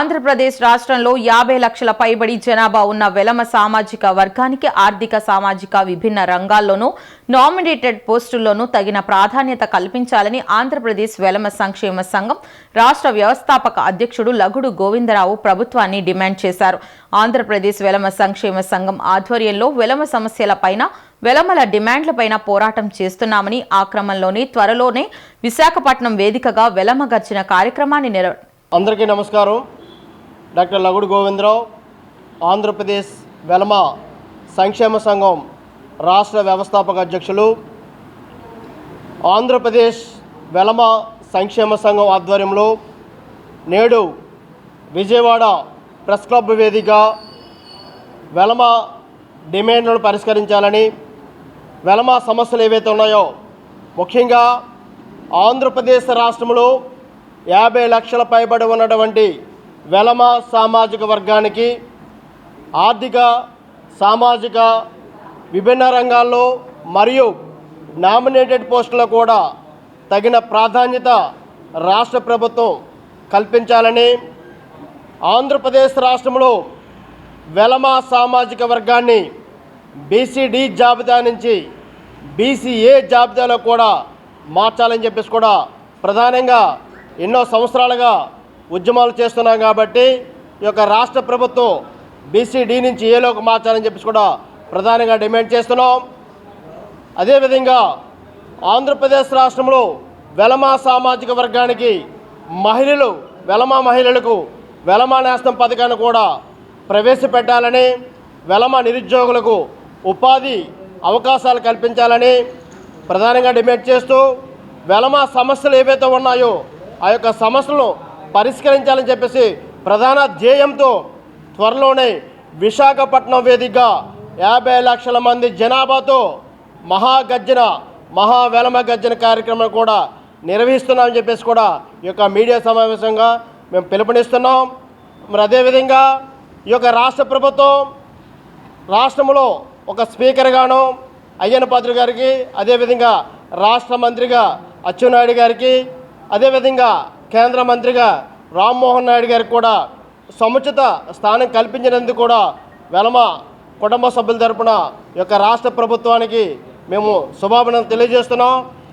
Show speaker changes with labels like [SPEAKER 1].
[SPEAKER 1] ఆంధ్రప్రదేశ్ రాష్ట్రంలో యాభై లక్షల పైబడి జనాభా ఉన్న వెలమ సామాజిక వర్గానికి ఆర్థిక సామాజిక విభిన్న రంగాల్లోనూ నామినేటెడ్ పోస్టుల్లోనూ తగిన ప్రాధాన్యత కల్పించాలని ఆంధ్రప్రదేశ్ వెలమ సంక్షేమ సంఘం రాష్ట్ర వ్యవస్థాపక అధ్యక్షుడు లగుడు గోవిందరావు ప్రభుత్వాన్ని డిమాండ్ చేశారు. ఆంధ్రప్రదేశ్ వెలమ సంక్షేమ సంఘం ఆధ్వర్యంలో వెలమ సమస్యలపైన వెలమల డిమాండ్లపైన పోరాటం చేస్తున్నామని ఆ క్రమంలోనే త్వరలోనే విశాఖపట్నం వేదికగా వెలమ గర్జన కార్యక్రమాన్ని నిర్వ
[SPEAKER 2] అందరికీ నమస్కారం. డాక్టర్ లగుడు గోవిందరావు ఆంధ్రప్రదేశ్ వెలమ సంక్షేమ సంఘం రాష్ట్ర వ్యవస్థాపక అధ్యక్షులు ఆంధ్రప్రదేశ్ వెలమ సంక్షేమ సంఘం ఆధ్వర్యంలో నేడు విజయవాడ ప్రెస్ క్లబ్ వేదిక వెలమ డిమాండ్లను పరిష్కరించాలని వెలమ సమస్యలు ఏవైతే ఉన్నాయో ముఖ్యంగా ఆంధ్రప్రదేశ్ రాష్ట్రంలో యాభై లక్షల పైబడి ఉన్నటువంటి వెలమ సామాజిక వర్గానికి ఆర్థిక సామాజిక విభిన్న రంగాల్లో మరియు నామినేటెడ్ పోస్టులో కూడా తగిన ప్రాధాన్యత రాష్ట్ర ప్రభుత్వం కల్పించాలని ఆంధ్రప్రదేశ్ రాష్ట్రంలో వెలమ సామాజిక వర్గాన్ని బీసీడీ జాబితా నుంచి బీసీఏ జాబితాలో కూడా మార్చాలని చెప్పేసి కూడా ప్రధానంగా ఎన్నో సంవత్సరాలుగా ఉద్యమాలు చేస్తున్నాం కాబట్టి ఈ యొక్క రాష్ట్ర ప్రభుత్వం బీసీడీ నుంచి ఏలోకి మార్చాలని చెప్పేసి కూడా ప్రధానంగా డిమాండ్ చేస్తున్నాం. అదేవిధంగా ఆంధ్రప్రదేశ్ రాష్ట్రంలో వెలమ సామాజిక వర్గానికి మహిళలు వెలమ మహిళలకు వెలమ నేస్తం పథకాన్ని కూడా ప్రవేశపెట్టాలని వెలమ నిరుద్యోగులకు ఉపాధి అవకాశాలు కల్పించాలని ప్రధానంగా డిమాండ్ చేస్తూ వెలమ సమస్యలు ఏవైతే ఉన్నాయో ఆ యొక్క సమస్యలను పరిష్కరించాలని చెప్పేసి ప్రధాన ధ్యేయంతో త్వరలోనే విశాఖపట్నం వేదికగా యాభై లక్షల మంది జనాభాతో మహాగర్జన మహా వెలమ గర్జన కార్యక్రమం కూడా నిర్వహిస్తున్నామని చెప్పేసి కూడా ఈ యొక్క మీడియా సమావేశంగా మేము పిలుపునిస్తున్నాం. మరి అదేవిధంగా ఈ యొక్క రాష్ట్ర ప్రభుత్వం రాష్ట్రంలో ఒక స్పీకర్గాను అయ్యన్న పాత్ర గారికి అదేవిధంగా రాష్ట్ర మంత్రిగా అచ్చెన్నాయుడు గారికి అదేవిధంగా కేంద్ర మంత్రిగా రామ్మోహన్ నాయుడు గారికి కూడా సముచిత స్థానం కల్పించినందుకు కూడా వెలమ కుటుంబ సభ్యుల తరపున యొక్క రాష్ట్ర ప్రభుత్వానికి మేము శుభాభినందనలు తెలియజేస్తున్నాం.